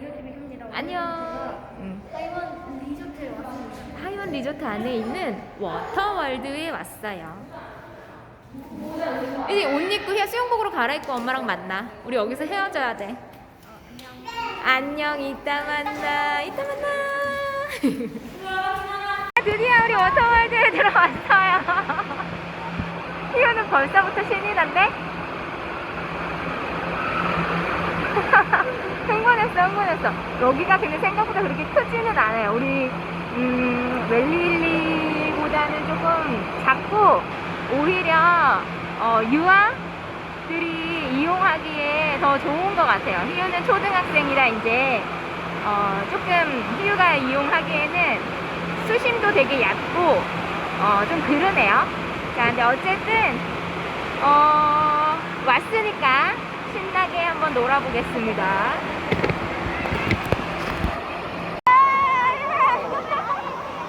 이어집의 형제라고 안녕. 응. 타이완 리조트에 왔습니다. 하이원 리조트 안에 있는 워터월드에 왔어요. 이제 옷 입고 해 수영복으로 갈아입고 엄마랑 만나. 우리 여기서 헤어져야 돼. 안녕, 이따 만나. 이따 만나. 드디어 우리 워터월드에 들어왔어요. 희우는 벌써부터 신이 난데? 흥분했어, 흥분했어. 여기가 근데 생각보다 그렇게 크지는 않아요. 우리, 음, 웰릴리보다는 조금 작고, 오히려, 어, 유아들이 이용하기에 더 좋은 것 같아요. 희우는 초등학생이라 이제, 어, 조금 희우가 이용하기에는 수심도 되게 얕고, 어, 좀 그러네요. 자, 근데 어쨌든, 어, 왔으니까 신나게 한번 놀아보겠습니다.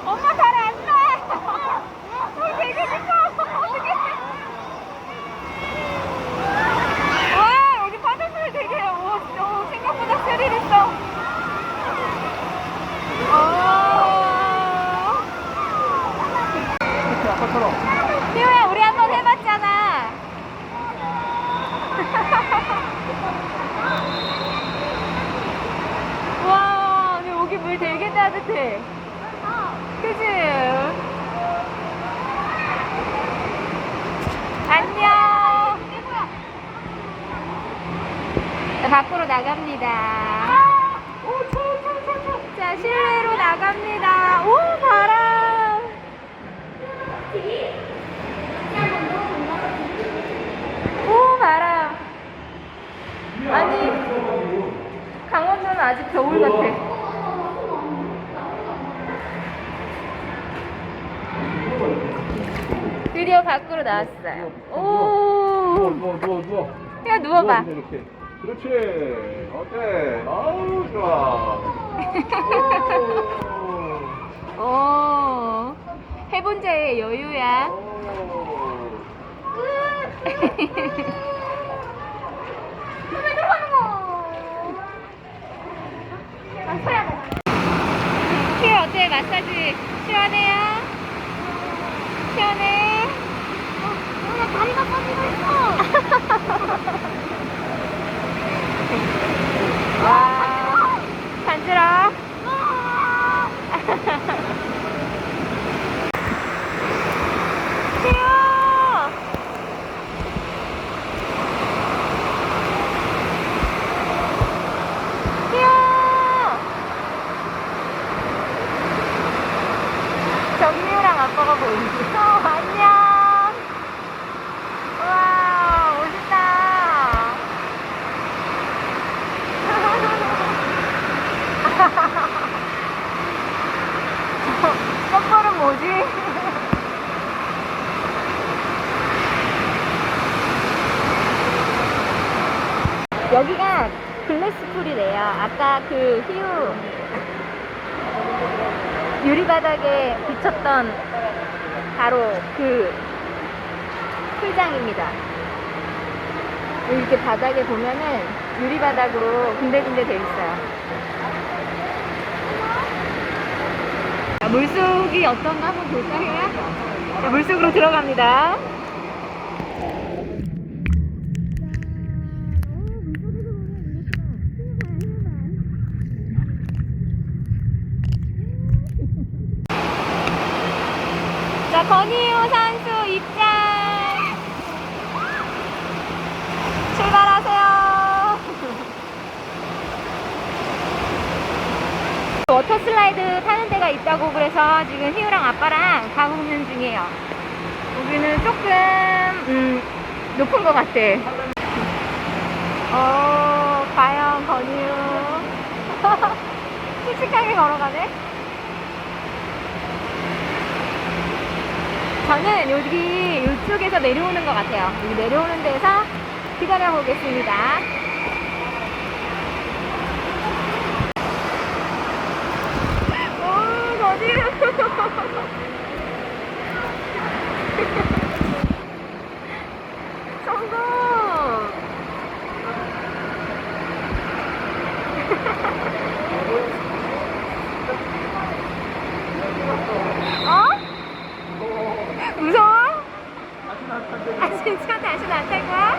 엄마 잘 안 나. 어, 되게 무서워. 어떡해. 와, 여기 바닷물 되게, 오, 오, 생각보다 스릴 있어. 어. 그치, 아까처럼. 희우야, 우리 한 번 해봤잖아. 와, 근데 여기 물 되게 따뜻해. 그치? 안녕. 자, 밖으로 나갑니다. 자, 실내로 나갑니다. 오, 바람. 오, 바람. 아니, 강원도는 아직 겨울 같아. 드디어 밖으로 나왔어요. 오, 누워, 누워, 누워. 야 누워봐. 누워, 이렇게. 그렇지. 어때? 아우, 좋아. 오. 오, 해본 자의 여유야. 오. 키 어때? 마사지 시원해요? 시원해? 나 다리가 빠지고 있어. 와, 간지러. 시원. 시원. 정미우랑 아빠가 보이지? 어, 안녕. 와, 멋있다. 썸벌은 뭐지? 여기가 글래스풀이래요. 아까 그 희우 유리 바닥에 비쳤던 바로 그 풀장입니다. 이렇게 바닥에 보면은 유리 바닥으로 군데군데 돼 있어요. 자, 물속이 어떤가 한번 볼까요? 자, 물속으로 들어갑니다. 자, 건희우 선수 입장! 출발하세요! 워터 슬라이드 타는 데가 있다고 그래서 지금 희우랑 아빠랑 가고 있는 중이에요. 여기는 조금, 음, 높은 것 같아. 어, 과연 건희우. 씩씩하게 걸어가네? 저는 여기 이쪽에서 내려오는 것 같아요. 여기 내려오는 데서 기다려 보겠습니다. ลังกันคะ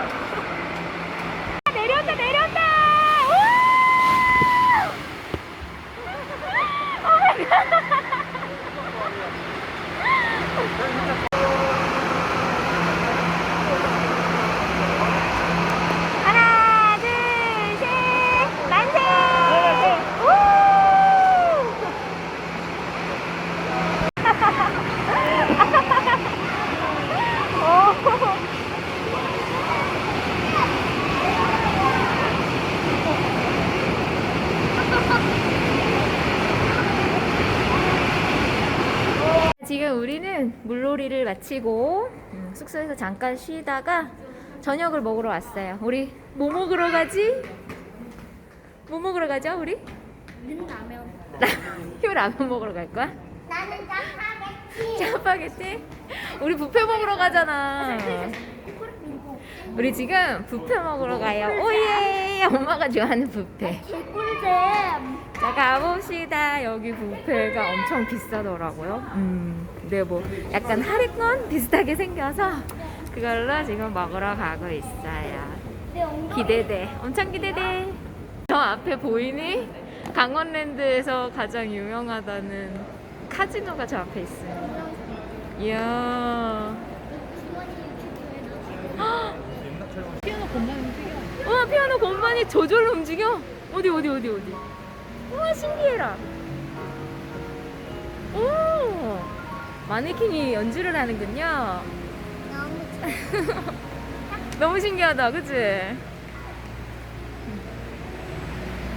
물놀이를 마치고 음, 숙소에서 잠깐 쉬다가 저녁을 먹으러 왔어요. 우리 뭐 먹으러 가지? 뭐 먹으러 가죠, 우리? 는 라면. 휴 라면 먹으러 갈 거야? 나는 짜파게티. 짜파게티? 우리 뷔페 먹으러 가잖아. 우리 지금 뷔페 먹으러 가요. 오예! 엄마가 좋아하는 뷔페. 개꿀잼. 자 가봅시다. 여기 뷔페가 엄청 비싸더라고요. 음, 근데 뭐 약간 할인권 비슷하게 생겨서 그걸로 지금 먹으러 가고 있어요. 기대돼. 엄청 기대돼. 저 앞에 보이니? 강원랜드에서 가장 유명하다는 카지노가 저 앞에 있어요. 이야. 피아노 건반 움직여. 와, 피아노 건반이 저절로 움직여. 어디, 어디, 어디, 어디. 우와, 신기해라. 오! 마네킹이 연주를 하는군요. 너무 너무 신기하다, 그치?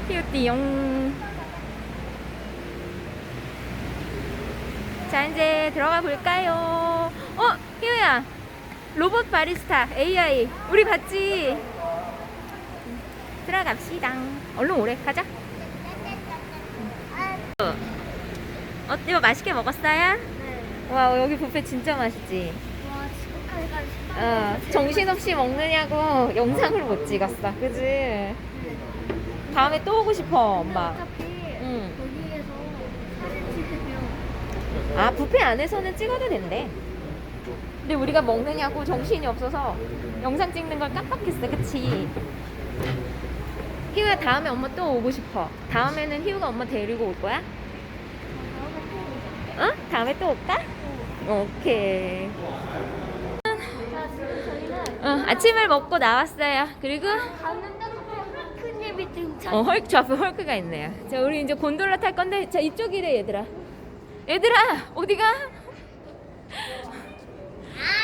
히우띠용. 자, 이제 들어가 볼까요? 어, 희우야. 로봇 바리스타 AI. 우리 봤지? 들어갑시다. 얼른 오래 가자. 어때요? 맛있게 먹었어요? 네. 와, 여기 뷔페 진짜 맛있지? 와 지금까지 어, 정신없이 먹느냐고 영상을 못 찍었어. 그지? 다음에 또 오고 싶어, 엄마. 어차피 응. 거기에서 사진 찍으면 아, 뷔페 안에서는 찍어도 된대. 근데 우리가 먹느냐고 정신이 없어서 영상 찍는 걸 깜빡했어. 그치? 희우야, 다음에 엄마 또 오고 싶어. 다음에는 희우가 엄마 데리고 올 거야? 어? 다음에 또 올까? 오케이. 어, 아침을 먹고 나왔어요. 그리고 등장. 어, 헐크, 저 앞에 헐크가 있네요. 자, 우리 이제 곤돌라 탈 건데, 자, 이쪽이래, 얘들아. 얘들아, 어디가?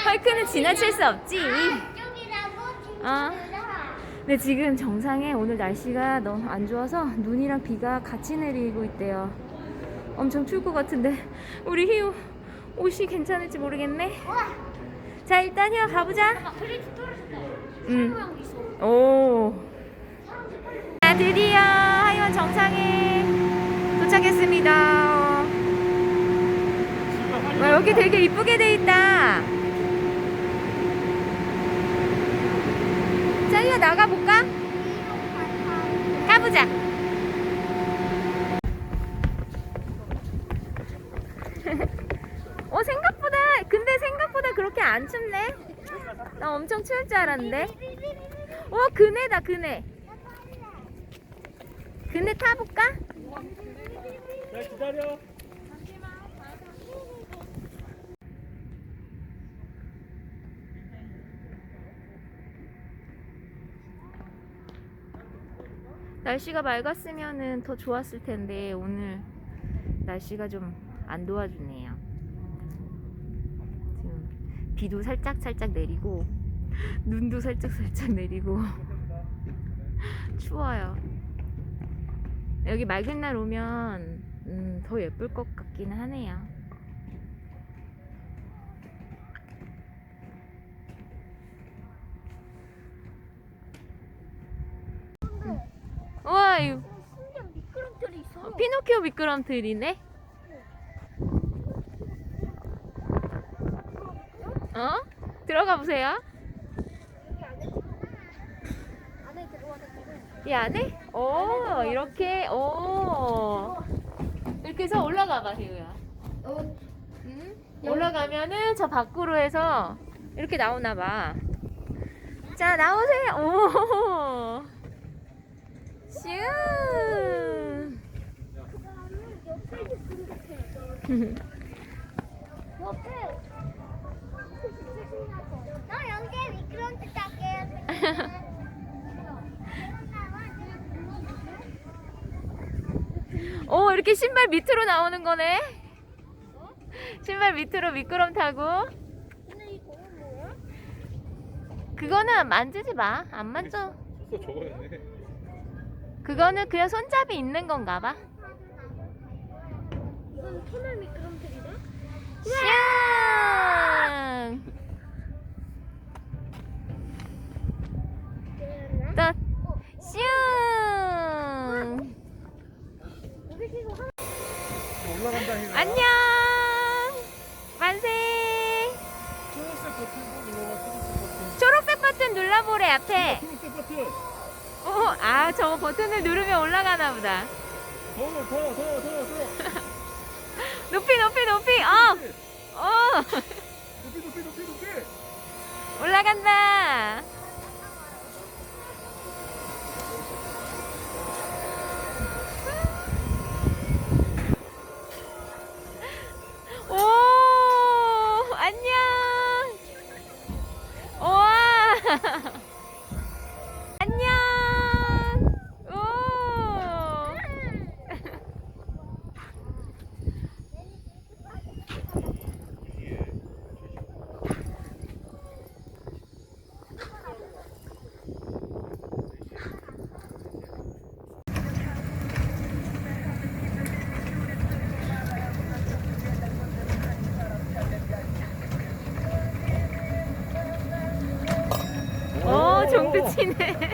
헐크는 지나칠 수 없지. 이쪽이라고 아. 친구들아. 근데 지금 정상에 오늘 날씨가 너무 안 좋아서 눈이랑 비가 같이 내리고 있대요. 엄청 추울 것 같은데, 우리 희우 옷이 괜찮을지 모르겠네. 우와. 자, 일단 희우 가보자. 아 그래도 떨어졌다. 음. 모양 있어. 오. 자, 드디어 하이원 정상에 도착했습니다. 와, 여기 되게 이쁘게 돼 있다. 자, 이거 나가볼까? 가보자. 나 엄청 추울 줄 알았는데. 어, 그네다, 그네. 그네 타볼까? 자, 기다려. 날씨가 맑았으면은 더 좋았을 텐데 오늘 날씨가 좀 안 도와주네요. 비도 살짝 살짝 내리고 눈도 살짝 살짝 내리고 추워요. 여기 맑은 날 오면 음, 더 예쁠 것 같기는 하네요. 와, 이 신기한 미끄럼틀이 있어. 피노키오 미끄럼틀이네. 어? 들어가 보세요. 이 안에? 오, 이렇게, 오. 이렇게 해서 올라가 봐. 어. 응? 올라가면은 저 밖으로 해서 이렇게 나오나 봐. 자, 나오세요. 오. 슈. 옆에 미끄럼틀. 옆에. 나 여기에 미끄럼틀 탈게. 오, 이렇게 신발 밑으로 나오는 거네. 신발 밑으로 미끄럼 타고. 그거는 만지지 마. 안 만져. 그거는 그냥 손잡이 있는 건가 봐. 이건 터널 미끄럼틀이다. 내 눌러보래, 앞에. 버튼. 어, 아, 저 버튼을 누르면 올라가나 보다. 더, 더, 더, 더, 더. 높이, 높이, 높이! 어! 어! 높이, 높이, 높이, 높이. 올라간다! 치네.